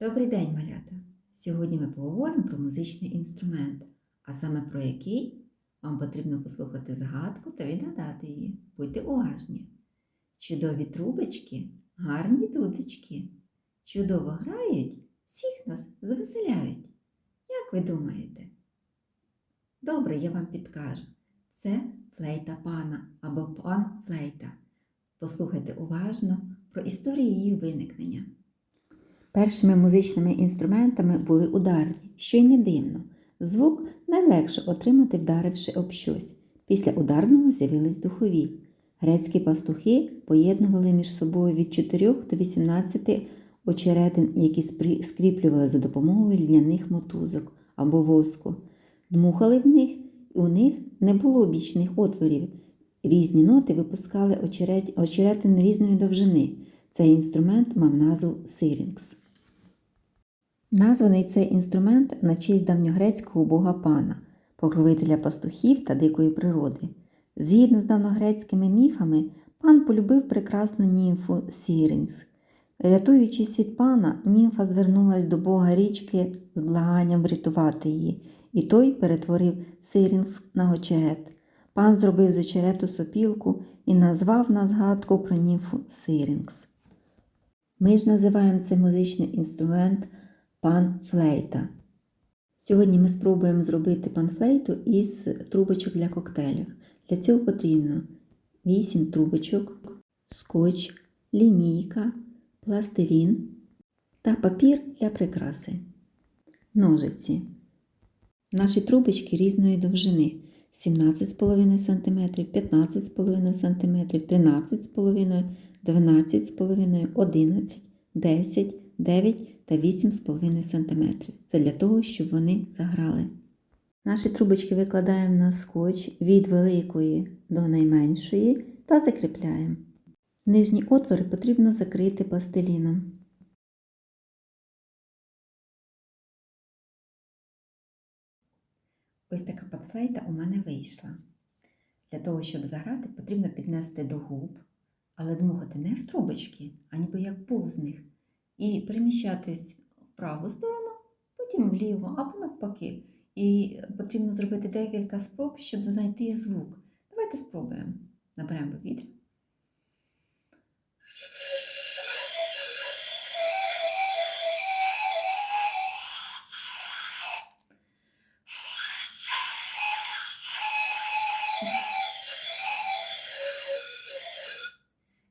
Добрий день, малята! Сьогодні ми поговоримо про музичний інструмент, а саме про який вам потрібно послухати загадку та відгадати її. Будьте уважні. Чудові трубочки, гарні дудочки. Чудово грають, всіх нас звеселяють. Як ви думаєте? Добре, я вам підкажу. Це флейта пана або пан флейта. Послухайте уважно про історію її виникнення. Першими музичними інструментами були ударні, що й не дивно. Звук найлегше отримати, вдаривши об щось. Після ударного з'явились духові. Грецькі пастухи поєднували між собою від 4 до 18 очеретин, які скріплювали за допомогою льняних мотузок або воску. Дмухали в них, і у них не було бічних отворів. Різні ноти випускали очерет... очеретин різної довжини. Цей інструмент мав назву сирінкс. Названий цей інструмент на честь давньогрецького бога пана, покровителя пастухів та дикої природи. Згідно з давньогрецькими міфами, пан полюбив прекрасну німфу Сірінс. Рятуючись від пана, німфа звернулась до бога річки з благанням врятувати її, і той перетворив Сирінс на очерет. Пан зробив з очерету сопілку і назвав на згадку про німфу Сирінкс. Ми ж називаємо цей музичний інструмент панфлейта. Сьогодні ми спробуємо зробити панфлейту із трубочок для коктейлю. Для цього потрібно 8 трубочок, скотч, лінійка, пластилін та папір для прикраси. Ножиці. Наші трубочки різної довжини 17,5 см, 15,5 см, 13,5 12,5, 11, 10, 9 та 8,5 см. Це для того, щоб вони заграли. Наші трубочки викладаємо на скотч від великої до найменшої та закріпляємо. Нижні отвори потрібно закрити пластиліном. Ось така панфлейта у мене вийшла. Для того, щоб заграти, потрібно піднести до губ, але дмухати не в трубочки, а ніби як повз них. І переміщатись в праву сторону, потім вліво або навпаки. І потрібно зробити декілька спроб, щоб знайти звук. Давайте спробуємо. Наберемо повітря.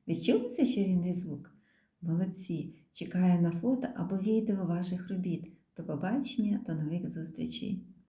Відчули цей чарівний звук? Молодці! Чекаю на фото або відео ваших робіт. До побачення, до нових зустрічей!